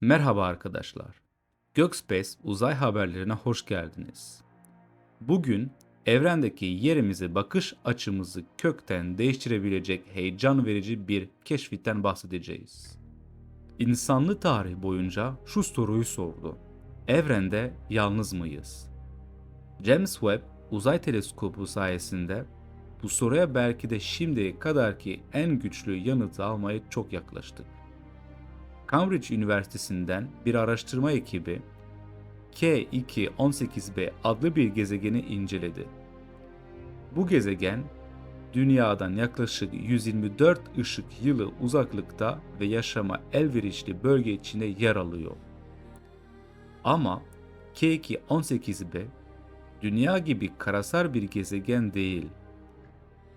Merhaba arkadaşlar. Gökspace uzay haberlerine hoş geldiniz. Bugün evrendeki yerimizi, bakış açımızı kökten değiştirebilecek heyecan verici bir keşfitten bahsedeceğiz. İnsanlı tarih boyunca şu soruyu sordu. Evrende yalnız mıyız? James Webb Uzay Teleskobu sayesinde bu soruya belki de şimdiye kadarki en güçlü yanıtı almaya çok yaklaştık. Cambridge Üniversitesi'nden bir araştırma ekibi K2-18b adlı bir gezegeni inceledi. Bu gezegen Dünya'dan yaklaşık 124 ışık yılı uzaklıkta ve yaşama elverişli bölge içinde yer alıyor. Ama K2-18b Dünya gibi karasar bir gezegen değil.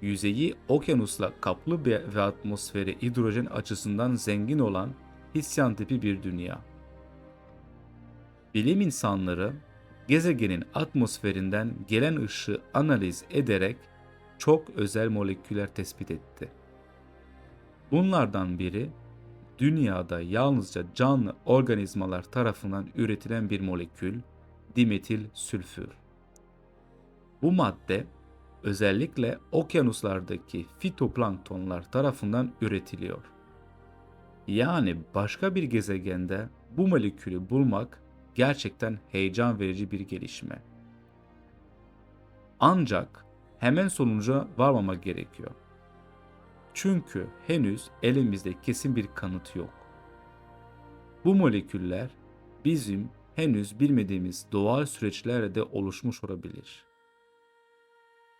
Yüzeyi okyanusla kaplı ve atmosferi hidrojen açısından zengin olan isyan tipi bir dünya. Bilim insanları gezegenin atmosferinden gelen ışığı analiz ederek çok özel moleküller tespit etti. Bunlardan biri dünyada yalnızca canlı organizmalar tarafından üretilen bir molekül dimetil sülfür. Bu madde özellikle okyanuslardaki fitoplanktonlar tarafından üretiliyor. Yani başka bir gezegende bu molekülü bulmak gerçekten heyecan verici bir gelişme. Ancak hemen sonuca varmamak gerekiyor. Çünkü henüz elimizde kesin bir kanıt yok. Bu moleküller bizim henüz bilmediğimiz doğal süreçlerle de oluşmuş olabilir.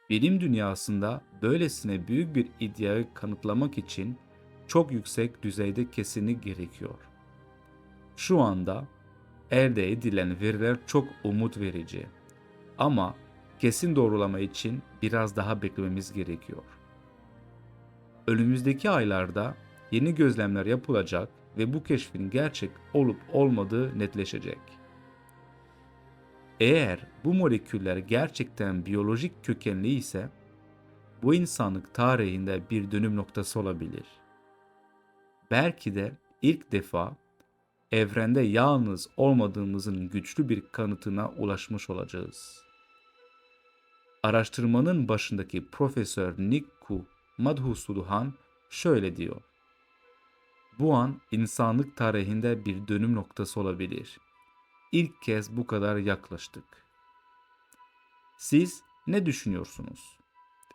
Bilim dünyasında böylesine büyük bir iddiayı kanıtlamak için çok yüksek düzeyde kesinlik gerekiyor. Şu anda elde edilen veriler çok umut verici. Ama kesin doğrulama için biraz daha beklememiz gerekiyor. Önümüzdeki aylarda yeni gözlemler yapılacak ve bu keşfin gerçek olup olmadığı netleşecek. Eğer bu moleküller gerçekten biyolojik kökenli ise bu insanlık tarihinde bir dönüm noktası olabilir belki de ilk defa evrende yalnız olmadığımızın güçlü bir kanıtına ulaşmış olacağız. Araştırmanın başındaki Profesör Nikku Madhusudhan şöyle diyor. Bu an insanlık tarihinde bir dönüm noktası olabilir. İlk kez bu kadar yaklaştık. Siz ne düşünüyorsunuz?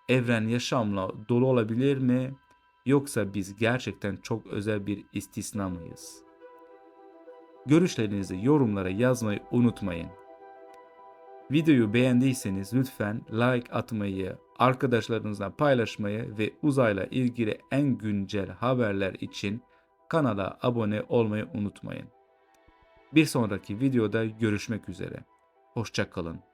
Evren yaşamla dolu olabilir mi Yoksa biz gerçekten çok özel bir istisna mıyız? Görüşlerinizi yorumlara yazmayı unutmayın. Videoyu beğendiyseniz lütfen like atmayı, arkadaşlarınızla paylaşmayı ve uzayla ilgili en güncel haberler için kanala abone olmayı unutmayın. Bir sonraki videoda görüşmek üzere. Hoşçakalın.